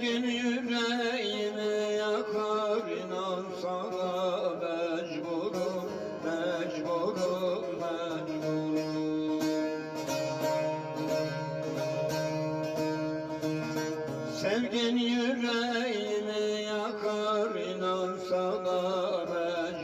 gün yüreğimi yakar inan sana mecburum, mecburum, mecburum. Sevgin yüreğimi yakar inan sana mecburum.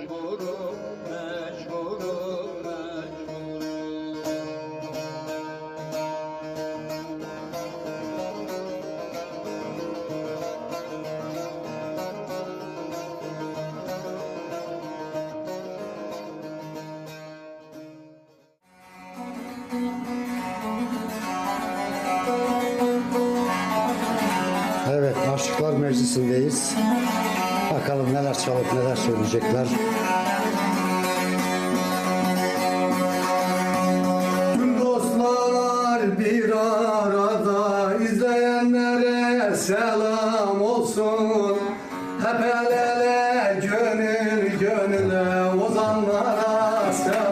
Evet, Aşıklar Meclisi'ndeyiz. Bakalım neler çalıp neler söyleyecekler. Tüm dostlar bir arada izleyenlere selam olsun. Hep el ele gönül gönüle ozanlara selam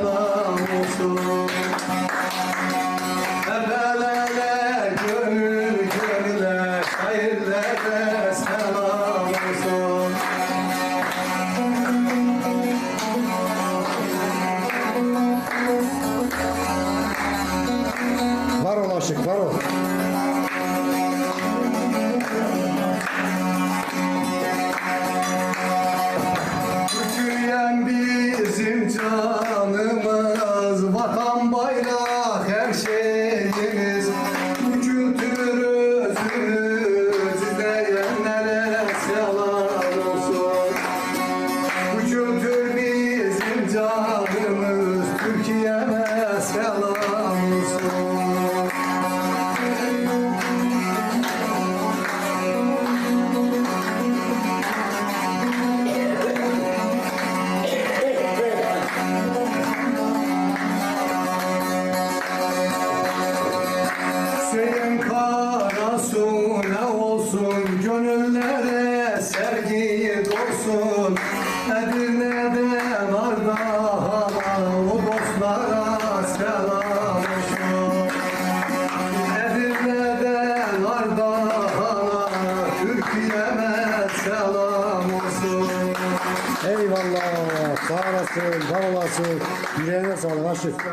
Var ol sevgi dolsun Edirne'den Ardahan'a O dostlara selam olsun Edirne'den Ardahan'a Türkiye'me selam olsun Eyvallah, sağ olasın, var olasın. Yüreğine sağlık Aşık.